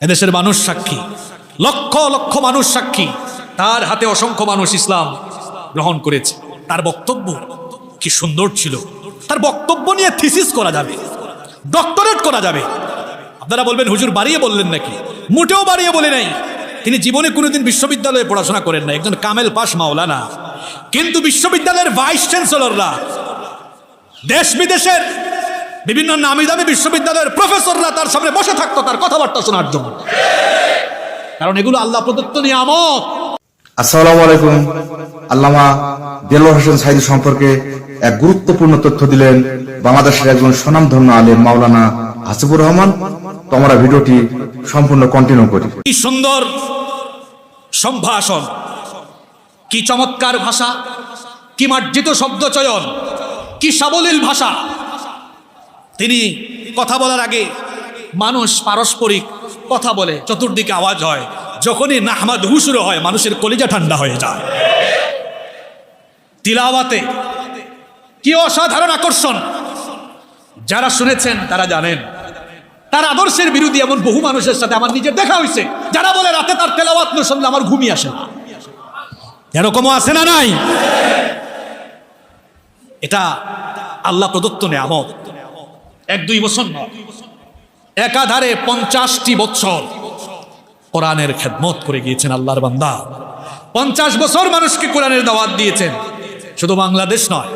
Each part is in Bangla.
এদেশের মানুষ সাক্ষী। লক্ষ লক্ষ মানুষ সাক্ষী। তার হাতে অসংখ্য মানুষ ইসলাম গ্রহণ করেছে। তার বক্তব্য কি সুন্দর ছিল। তার বক্তব্য নিয়ে থিসিস করা যাবে। ডক্টরেট করা যাবে। আপনারা বলবেন, হুজুর, বাড়িয়ে বললেন নাকি? মোটেও বাড়িয়ে বলে নাই। তিনি জীবনে কোনোদিন বিশ্ববিদ্যালয়ে পড়াশোনা করেন না। একজন কামেল পাশ মাওলানা। কিন্তু বিশ্ববিদ্যালয়ের ভাইস চ্যান্সেলররা দেশ বিদেশের বিভিন্ন নামি দামি বিশ্ববিদ্যালয়ের প্রফেসররা তার সামনে বসে থাকতো তার কথাবার্তা শোনার জন্য। কারণ এগুলো আল্লাহ প্রদত্ত নিয়ামত। আসসালামু আলাইকুম। আল্লামা দেলোয়ার হোসেন সাইদি সম্পর্কে এক গুরুত্বপূর্ণ তথ্য দিলেন বাংলাদেশের একজন স্বনামধন্য আলেম মাওলানা হাসিবুর রহমান। তোমরা ভিডিওটি সম্পূর্ণ কন্টিনিউ করি। কি সুন্দর সম্ভাষণ। কি চমৎকার ভাষা। কি মার্জিত শব্দ চয়ন কি সাবলীল ভাষা। তিনি কথা বলার আগে মানুষ পারস্পরিক কথা বলে, চতুর্দিকে আওয়াজ হয়। যখনই নাহমাদ হুসুরো হয়, মানুষের কলিজা ঠান্ডা হয়ে যায়। তিলাওয়াতে কি অসাধারণ আকর্ষণ। যারা শুনেছেন, তারা জানেন। তার আদর্শের বিরোধী এমন বহু মানুষের সাথে আমার নিজের দেখা হয়েছে। যারা বলে, রাতে তার তেলাওয়াত না শুনলে আমার ঘুমিয়ে আসে না। এরকমও আছে না নাই? এটা আল্লাহ প্রদত্ত নেয়ামত। এক, দুই বছর নয় একাধারে পঞ্চাশটি বছর কোরআনের খেদমত করে গিয়েছেন আল্লাহর বান্দা। পঞ্চাশ বছর মানুষকে কোরআনের দাওয়াত দিয়েছেন। শুধু বাংলাদেশ নয়,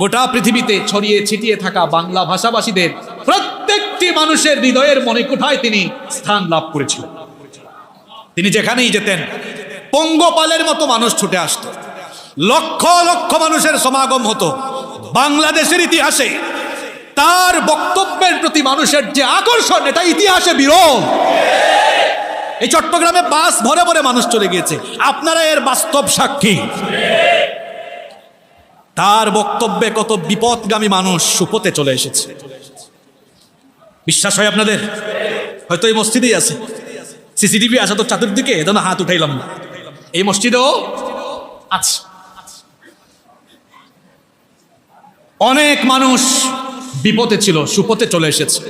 গোটা পৃথিবীতে ছড়িয়ে ছিটিয়ে থাকা বাংলা ভাষাভাষীদের প্রত্যেকটি মানুষের হৃদয়ের মনে কোঠায় তিনি স্থান লাভ করেছিলেন। তিনি যেখানেই যেতেন, পঙ্গপালের মতো মানুষ ছুটে আসত। লক্ষ লক্ষ মানুষের সমাগম হতো। বাংলাদেশের ইতিহাসে তার বক্তব্যের প্রতি মানুষের যে আকর্ষণ, এটা ইতিহাসে বিরল। এই চট্টগ্রামে বাস ভরে ভরে মানুষ চলে গিয়েছে। আপনারা এর বাস্তব সাক্ষী। তার বক্তব্যে কত বিপদগামী মানুষ সুপথে চলে এসেছে। বিশ্বাস হয় আপনাদের? হয়তো এই মসজিদেই আছে। সিসিটিভি আছে তো চাতুর্দিকে, এজন্য হাত উঠাইলাম না। এই মসজিদেও আছে। অনেক মানুষ বিপদে ছিল, সুপথে চলে এসেছে।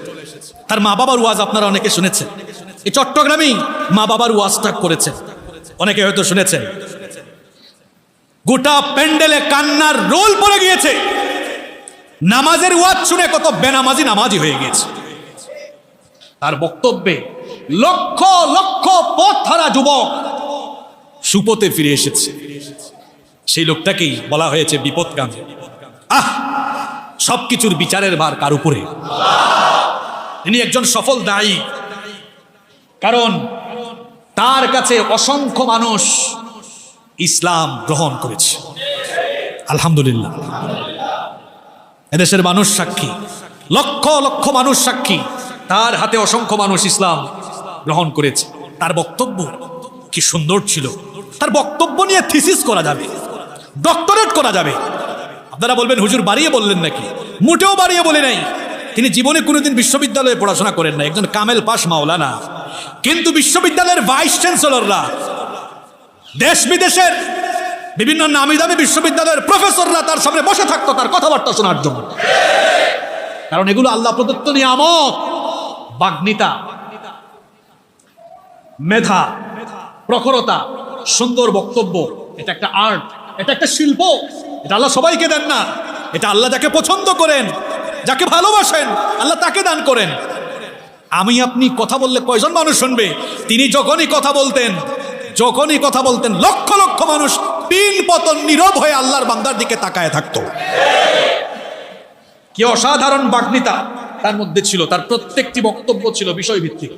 তার মা বাবার ওয়াজ আপনারা অনেকে শুনেছেন। এই চট্টগ্রামেই মা বাবার ওয়াজটা করেছেন। অনেকে হয়তো শুনেছেন। গোটা প্যান্ডেলে কান্নার রোল পড়ে গিয়েছে। নামাজের ওয়াজ শুনে কত বেনামাজি নামাজি হয়ে গিয়েছে। তার বক্তব্যে লক্ষ লক্ষ পথ হারা যুবক সুপথে ফিরে এসেছে। সেই লোকটাকেই বলা হয়েছে বিপদ বিপদগামী আহ! সবকিছুর বিচারের ভার কার উপরে? তিনি একজন সফল দায়ী। কারণ তার কাছে অসংখ্য মানুষ ইসলাম গ্রহণ করেছে। আলহামদুলিল্লাহ। এদেশের মানুষ সাক্ষী, লক্ষ লক্ষ মানুষ সাক্ষী, তার হাতে অসংখ্য মানুষ ইসলাম গ্রহণ করেছে। তার বক্তব্য কি সুন্দর ছিল। তার বক্তব্য নিয়ে থিসিস করা যাবে ডক্টরেট করা যাবে। আপনারা বলবেন, হুজুর বাড়িয়ে বললেন নাকি? মোটেও বাড়িয়ে বলে নাই। তিনি জীবনে কোনোদিন বিশ্ববিদ্যালয়ে পড়াশোনা করেন না। একজন কামেল পাশ মাওলানা। কিন্তু বিশ্ববিদ্যালয়ের ভাইস চ্যান্সেলররা, দেশ বিদেশের বিভিন্ন নামি দামি বিশ্ববিদ্যালয়ের প্রফেসররা তার সামনে বসে থাকতো তার কথাবার্তা শোনার জন্য। কারণ এগুলো আল্লাহ প্রদত্ত নিয়ামক বাগ্নিতা মেধা, প্রখরতা, সুন্দর বক্তব্য, এটা একটা আর্ট, এটা একটা শিল্প। এটা আল্লাহ সবাইকে দেন না। এটা আল্লাহ যাকে পছন্দ করেন, যাকে ভালোবাসেন, আল্লাহ তাকে দান করেন। আমি আপনি কথা বললে কয়জন মানুষ শুনবে? তিনি যখনই কথা বলতেন, যখনই কথা বলতেন, লক্ষ লক্ষ মানুষ পিন পতন নীরব হয়ে আল্লাহর বান্দার দিকে তাকায় থাকতো। কি অসাধারণ বাগ্নিতা তার মধ্যে ছিল, তার প্রত্যেকটি বক্তব্য ছিল বিষয়ভিত্তিক।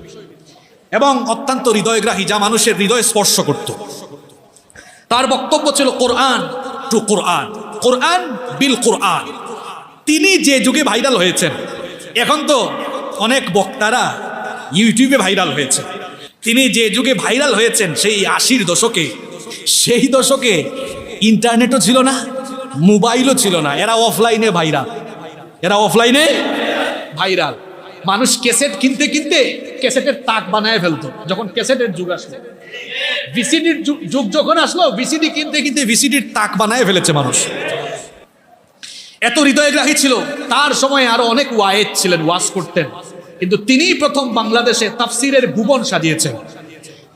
এবং অত্যন্ত হৃদয়গ্রাহী, যা মানুষের হৃদয় স্পর্শ করত। তার বক্তব্য ছিল কোরআন টু কোরআন। কোরআন বিল কোরআন। তিনি যে যুগে ভাইরাল হয়েছেন, এখন তো অনেক বক্তারা ইউটিউবে ভাইরাল হয়েছে। তিনি যে যুগে ভাইরাল হয়েছেন, সেই আশির দশকে, সেই দশকে ইন্টারনেটও ছিল না, মোবাইলও ছিল না। এরা অফলাইনে ভাইরাল। এরা অফলাইনে ভাইরাল। মানুষ ক্যাসেট কিনতে কিনতে ক্যাসেটের তাক বানায় ফেলতো, যখন ক্যাসেটের যুগ আসলো। ভিসিডির যুগ যখন আসলো, ভিসিডি কিনতে কিনতে ভিসিডির তাক বানায় ফেলেছে মানুষ। এত হৃদয়গ্রাহী ছিল, তার সময় আরও অনেক ওয়ায়েদ ছিলেন, ওয়াজ করতেন। কিন্তু তিনিই প্রথম বাংলাদেশে তাফসিরের ভুবন সাজিয়েছেন।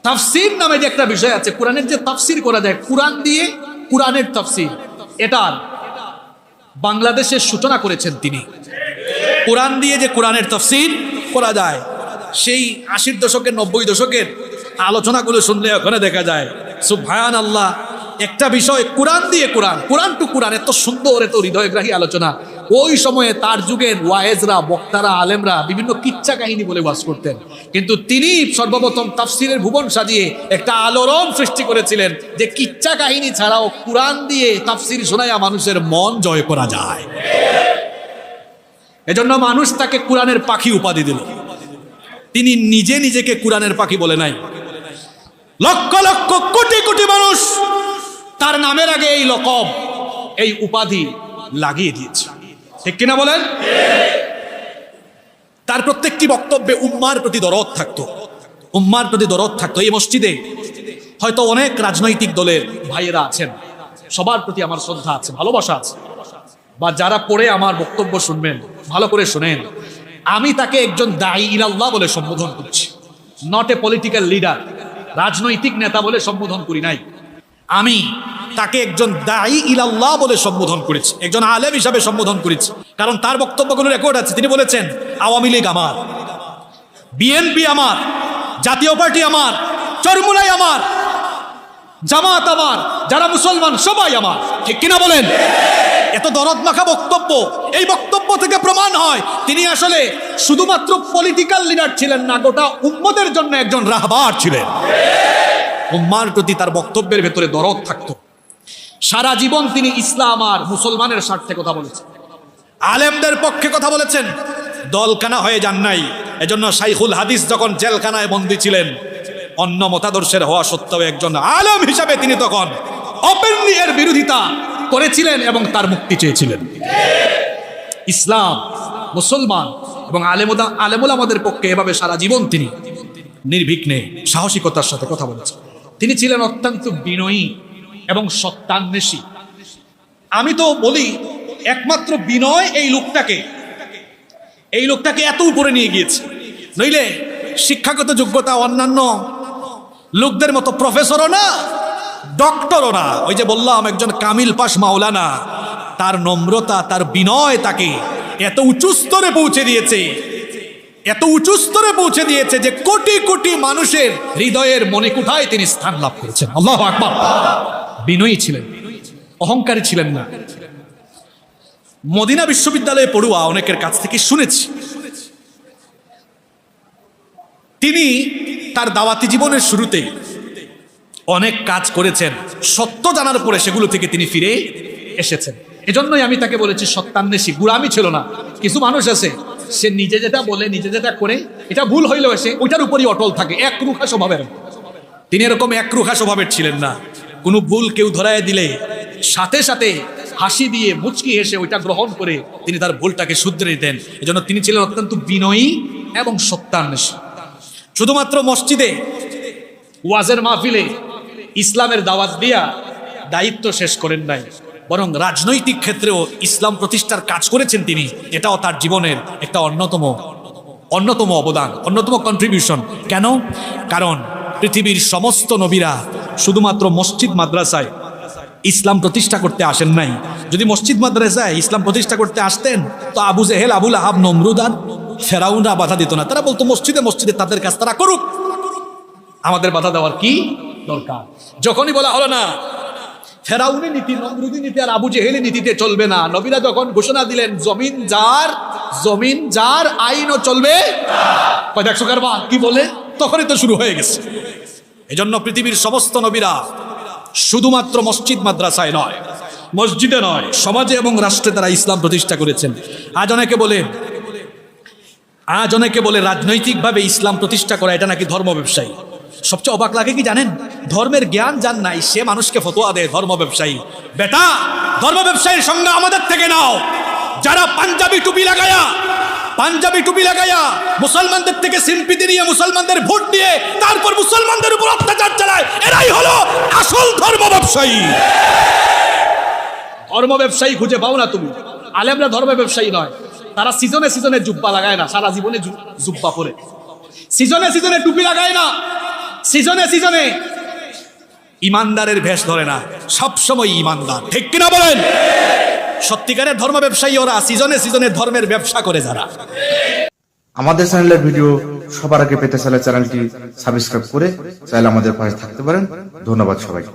তাফসির নামে যে একটা বিষয় আছে, কোরআনের যে তাফসির করা যায়, কোরআন দিয়ে কোরআনের তাফসির। এটার বাংলাদেশের সূচনা করেছেন তিনি। কোরআন দিয়ে যে কোরআনের তফসির করা যায় সেই আশির দশকের, নব্বই দশকের আলোচনাগুলো শুনলে ওখানে দেখা যায় সুভায়ান আল্লাহ একটা বিষয় কোরআন দিয়ে কোরআন কোরআন টু কোরআন, এত সুন্দর, এত হৃদয়গ্রাহী আলোচনা। ওই সময়ে, তার যুগের ওয়ায়েজরা, বক্তারা, আলেমরা বিভিন্ন কিচ্ছা কাহিনী বলে বাস করতেন। কিন্তু তিনি সর্বপ্রথম তাফসিরের ভুবন সাজিয়ে একটা আলোড়ন সৃষ্টি করেছিলেন যে কিচ্ছা কাহিনী ছাড়াও কোরআন দিয়ে তাফসির শোনায়া মানুষের মন জয় করা যায়। এজন্য মানুষ তাকে কোরআনের পাখি উপাধি দিল। তিনি নিজে নিজেকে কোরআনের পাখি বলে নাই। লক্ষ লক্ষ কোটি কোটি মানুষ তার নামের আগে এই লকব, এই উপাধি লাগিয়ে দিয়েছে। ঠিক কিনা বলেন? তার প্রত্যেকটি বক্তব্যে উম্মার প্রতি দরদ থাকতো। উম্মার প্রতি দরদ থাকতো। এই মসজিদে হয়তো অনেক রাজনৈতিক দলের ভাইয়েরা আছেন। সবার প্রতি আমার শ্রদ্ধা আছে, ভালোবাসা আছে। বা যারা পড়ে আমার বক্তব্য শুনবেন, ভালো করে শুনেন। আমি তাকে একজন দায়ী ইলাল্লাহ বলে সম্বোধন করছি। নট এ পলিটিক্যাল লিডার রাজনৈতিক নেতা বলে সম্বোধন করি নাই। আমি তাকে একজন দায়ী ইলাল্লাহ বলে সম্বোধন করেছি, একজন আলেম হিসাবে সম্বোধন করেছি। কারণ তার বক্তব্যগুলো রেকর্ড আছে। তিনি বলেছেন, আওয়ামী লীগ আমার, বিএনপি আমার, জাতীয় পার্টি আমার, চরমুনাই আমার, জামাত আমার, যারা মুসলমান সবাই আমার। ঠিক কিনা বলেন? এত দরদ মাখা বক্তব্য। এই বক্তব্য থেকে প্রমাণ হয়, তিনি আসলে শুধুমাত্র পলিটিক্যাল লিডার ছিলেন না, গোটা উম্মদের জন্য একজন রাহবার ছিলেন। উম্মার প্রতি তার বক্তব্যের ভেতরে দরদ থাকত। সারা জীবন তিনি ইসলাম আর মুসলমানের স্বার্থে কথা বলেছেন। আলেমদের পক্ষে কথা বলেছেন, দলকানা হয়ে যান নাই। এজন্য শাইখুল হাদিস যখন জেলখানায় বন্দী ছিলেন, অন্য মতাদর্শের হওয়া সত্ত্বেও একজন আলেম হিসাবে তিনি তখন ওপেনলি এর বিরোধিতা করেছিলেন এবং তার মুক্তি চেয়েছিলেন। ইসলাম, মুসলমান এবং আলেমুদা আলেমুল আমাদের পক্ষে এভাবে সারা জীবন তিনি নির্বিঘ্নে, সাহসিকতার সাথে কথা বলেছেন। তিনি ছিলেন অত্যন্ত বিনয়ী এবং সত্যান্বেষী আমি তো বলি, একমাত্র বিনয় এই লোকটাকে। এই লোকটাকে এত উপরে নিয়ে গিয়েছে। নইলে শিক্ষাগত যোগ্যতা অন্যান্য লোকদের মতো প্রফেসরও না। ডক্টরও না। ওই যে বললাম, একজন কামিল পাশ মাওলানা। তার নম্রতা, তার বিনয় তাকে এত উঁচু স্তরে পৌঁছে দিয়েছে। এত উঁচু স্তরে পৌঁছে দিয়েছে যে কোটি কোটি মানুষের হৃদয়ের মনে কোঠায় তিনি স্থান লাভ করেছেন। আল্লাহ আকবার। বিনয়ী ছিলেন, অহংকারী ছিলেন না। মদিনা বিশ্ববিদ্যালয়ে পড়ুয়া, অনেকের কাছ থেকে শুনেছি। তিনি তার দাওয়াতি জীবনের শুরুতে অনেক কাজ করেছেন। সত্য জানার পরে সেগুলো থেকে তিনি ফিরে এসেছেন। এজন্যই আমি তাকে বলেছি, সত্যান্বেষী গুড়ামি ছিল না। কিছু মানুষ আছে, সে নিজে যেটা বলে, নিজে যেটা করে, এটা ভুল হইলেও সে ওইটার উপরই অটল থাকে, এক রুখা স্বভাবের। তিনি এরকম এক রুখা স্বভাবের ছিলেন না। কোনো ভুল কেউ ধরায় দিলে, সাথে সাথে হাসি দিয়ে মুচকি হেসে ওইটা গ্রহণ করে তিনি তার ভুলটাকে শুধরে দিতেন এজন্য তিনি ছিলেন অত্যন্ত বিনয়ী এবং সত্যান্বেষী। শুধুমাত্র মসজিদে, ওয়াজের মাহফিলে ইসলামের দাওয়াত দিয়া দায়িত্ব শেষ করেন নাই। বরং রাজনৈতিক ক্ষেত্রেও ইসলাম প্রতিষ্ঠার কাজ করেছেন তিনি। এটাও তার জীবনের একটা অন্যতম অন্যতম অবদান, অন্যতম কন্ট্রিবিউশন কেন? কারণ পৃথিবীর সমস্ত নবীরা শুধুমাত্র মসজিদ মাদ্রাসায় ইসলাম প্রতিষ্ঠা করতে আসেন নাই। যদি মসজিদ মাদ্রাসায় ইসলাম প্রতিষ্ঠা করতে আসতেন, তো আবু জেহেল, আবুল আহাব নমরুদান ফেরাউনরা বাধা দিত না। তারা বলতো, মসজিদে মসজিদে তাদের কাজ তারা করুক। আমাদের বাধা দেওয়ার কি? দরকার। যখনই বলা হলো না ফেরাউনি নীতি নমরুদি নীতি আর আবু জেহেলি নীতিতে চলবে না। নবীরা যখন ঘোষণা দিলেন, জমিন যার জমিন যার, আইনও চলবে দেখছ কারবা, কি বলে? তখনই তো শুরু হয়ে গেছে। এজন্য পৃথিবীর সমস্ত নবীরা শুধুমাত্র মসজিদ, মাদ্রাসায় নয়, মসজিদে নয়, সমাজে এবং রাষ্ট্রে তারা ইসলাম প্রতিষ্ঠা করেছেন। আজ অনেকে বলে, আজ অনেকে বলে রাজনৈতিকভাবে ইসলাম প্রতিষ্ঠা করা এটা নাকি ধর্ম ব্যবসায়ী? সবচেয়ে অবাক লাগে কি জানেন? ধর্মের জ্ঞান যান নাই, সে মানুষকে ফতোয়া দেয় ধর্ম ব্যবসায়ী। বেটা, ধর্ম ব্যবসায়ীর সঙ্গে আমাদের থেকে নাও। যারা পাঞ্জাবি টুপি লাগায়া, পাঞ্জাবি টুপি লাগায়া মুসলমানদের থেকে সিম্পিতি নিয়ে মুসলমানদের ভোট দিয়ে তারপর মুসলমানদের উপর অত্যাচার চালায়, এরাই হলো আসল ধর্ম ব্যবসায়ী। ধর্ম ব্যবসায়ী খুঁজে পাও না তুমি। আলেমরা ধর্ম ব্যবসায়ী নয়। তারা সিজনে সিজনে জুব্বা লাগায় না, সারা জীবনে জুব্বা পরে। সিজনে সিজনে টুপি লাগায় না। সিজনে সিজনে। ইমানদারের ভেষ ধরে না, সবসময় ইমানদার। ঠিক কিনা বলেন? সত্যিকারের ধর্ম ব্যবসায়ী ওরা সিজনে সিজনে ধর্মের ব্যবসা করে যারা। আমাদের চ্যানেলের ভিডিও সবার আগে পেতে চাইলে চ্যানেলটি সাবস্ক্রাইব করে চাইলে আমাদের পাশে থাকতে পারেন। ধন্যবাদ সবাইকে।